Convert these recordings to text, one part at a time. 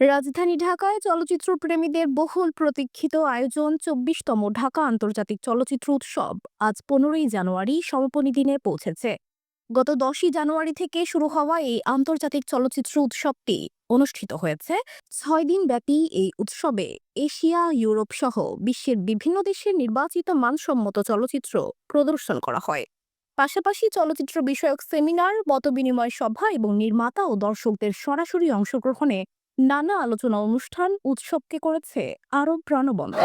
রাজধানী ঢাকায় চলচ্চিত্র প্রেমীদের বহুল প্রতীক্ষিত আয়োজন চব্বিশতম ঢাকা আন্তর্জাতিক চলচ্চিত্র উৎসব। আজ পনেরোই জানুয়ারি, সমাপনী দিনে পৌঁছেছে। গত দশই জানুয়ারি থেকে শুরু হওয়া এই আন্তর্জাতিক চলচ্চিত্র উৎসবটি অনুষ্ঠিত হয়েছে ছয় দিন ব্যাপী এই উৎসবে। এশিয়া, ইউরোপ সহ বিশ্বের বিভিন্ন দেশের নির্বাচিত মানসম্মত চলচ্চিত্র প্রদর্শন করা হয়। পাশাপাশি চলচ্চিত্র বিষয়ক সেমিনার, মতবিনিময় সভা এবং নির্মাতা ও দর্শকদের সরাসরি অংশগ্রহণে নানা আলোচনা অনুষ্ঠান উৎসবকে করেছে আরও প্রাণবন্ত।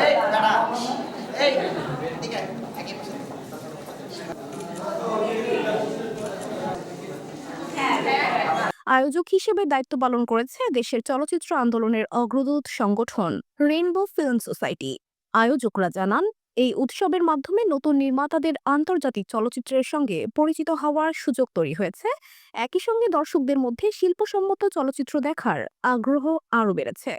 আয়োজক হিসেবে দায়িত্ব পালন করেছে দেশের চলচ্চিত্র আন্দোলনের অগ্রদূত সংগঠন রেইনবো ফিল্ম সোসাইটি আয়োজকরা জানান এই উৎসবের মাধ্যমে নতুন নির্মাতাদের আন্তর্জাতিক চলচ্চিত্রের সঙ্গে পরিচিত হওয়ার সুযোগ তৈরি হয়েছে। একই সঙ্গে দর্শকদের মধ্যে শিল্পসম্মত চলচ্চিত্র দেখার আগ্রহ আরও বেড়েছে।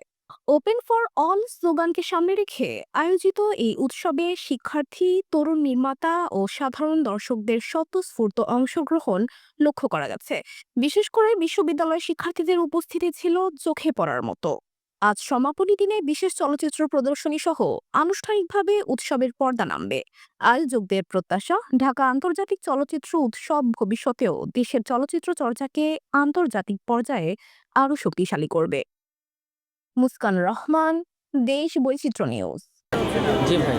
ওপেন ফর অল স্লোগানকে সামনে রেখে আয়োজিত এই উৎসবে শিক্ষার্থী, তরুণ নির্মাতা ও সাধারণ দর্শকদের স্বতঃস্ফূর্ত অংশগ্রহণ লক্ষ্য করা গেছে বিশেষ করে বিশ্ববিদ্যালয় শিক্ষার্থীদের উপস্থিতি ছিল চোখে পড়ার মতো। আজ সমাপনী দিনে বিশেষ চলচ্চিত্র প্রদর্শনী সহ আনুষ্ঠানিকভাবে উৎসবের পর্দা নামবে। আয়োজকদের প্রত্যাশা, ঢাকা আন্তর্জাতিক চলচ্চিত্র উৎসব ভবিষ্যতেও দেশের চলচ্চিত্র চর্চাকে আন্তর্জাতিক পর্যায়ে আরও শক্তিশালী করবে। মুস্কান রহমান, দেশ বৈচিত্র্য নিউজ। জি ভাই।